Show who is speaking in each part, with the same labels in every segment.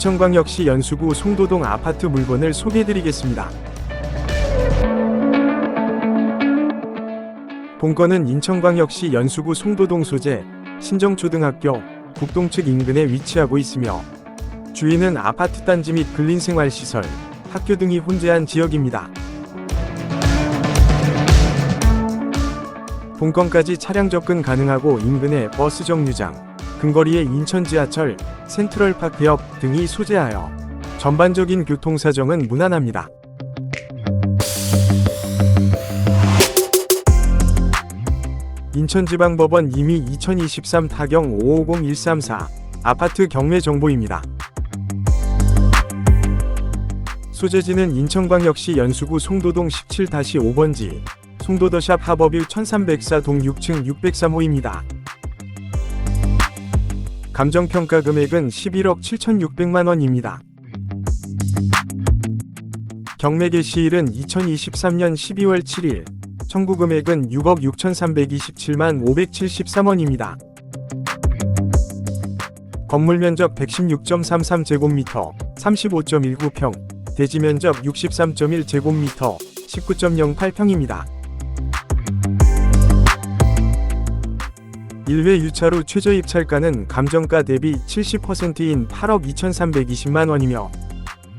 Speaker 1: 인천광역시 연수구 송도동 아파트 물건을 소개해드리겠습니다. 본건은 인천광역시 연수구 송도동 소재 신정초등학교 국동측 인근에 위치하고 있으며 주위는 아파트 단지 및 근린생활시설, 학교 등이 혼재한 지역입니다. 본건까지 차량 접근 가능하고 인근에 버스 정류장, 근거리에 인천 지하철, 센트럴파크 역 등이 소재하여 전반적인 교통 사정은 무난합니다. 인천지방법원 이미 2023 타경 550134 아파트 경매 정보입니다. 소재지는 인천광역시 연수구 송도동 17-5번지 송도더샵 하버뷰 1304동 6층 603호입니다. 감정평가 금액은 11억 7,600만 원입니다. 경매 개시일은 2023년 12월 7일, 청구 금액은 6억 6,327만 573원입니다. 건물 면적 116.33제곱미터, 35.19평, 대지 면적 63.1제곱미터, 19.08평입니다. 1회 유차로 최저 입찰가는 감정가 대비 70%인 8억 2,320만 원이며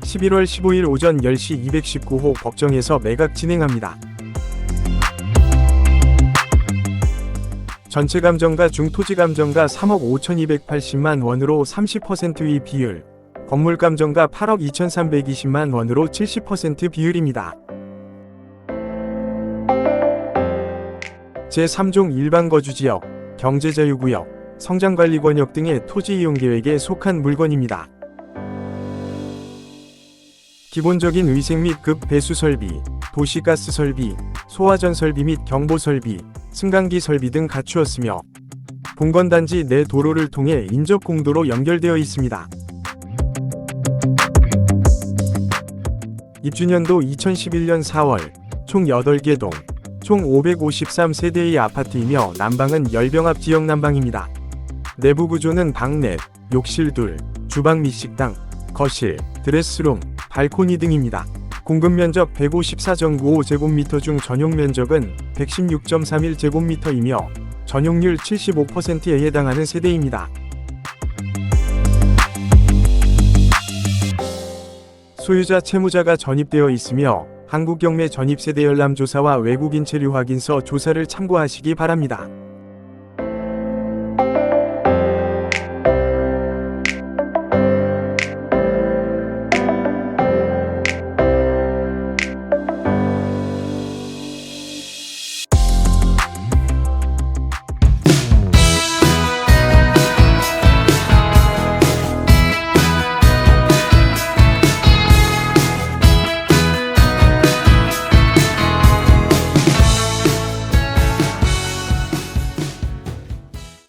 Speaker 1: 11월 15일 오전 10시 219호 법정에서 매각 진행합니다. 전체 감정가 중 토지 감정가 3억 5,280만 원으로 30%의 비율, 건물 감정가 8억 2,320만 원으로 70% 비율입니다. 제3종 일반 거주지역, 경제자유구역, 성장관리권역 등의 토지 이용 계획에 속한 물건입니다. 기본적인 의생 및 급 배수 설비, 도시가스 설비, 소화전 설비 및 경보 설비, 승강기 설비 등 갖추었으며 본건 단지 내 도로를 통해 인접 공도로 연결되어 있습니다. 입주년도 2011년 4월 총 8개 동, 총 553세대의 아파트이며 난방은 열병합 지역 난방입니다. 내부 구조는 방넷, 욕실 둘, 주방 및 식당, 거실, 드레스룸, 발코니 등입니다. 공급 면적 154.95제곱미터 중 전용 면적은 116.31제곱미터이며 전용률 75%에 해당하는 세대입니다. 소유자 채무자가 전입되어 있으며 한국경매 전입세대 열람조사와 외국인 체류 확인서 조사를 참고하시기 바랍니다.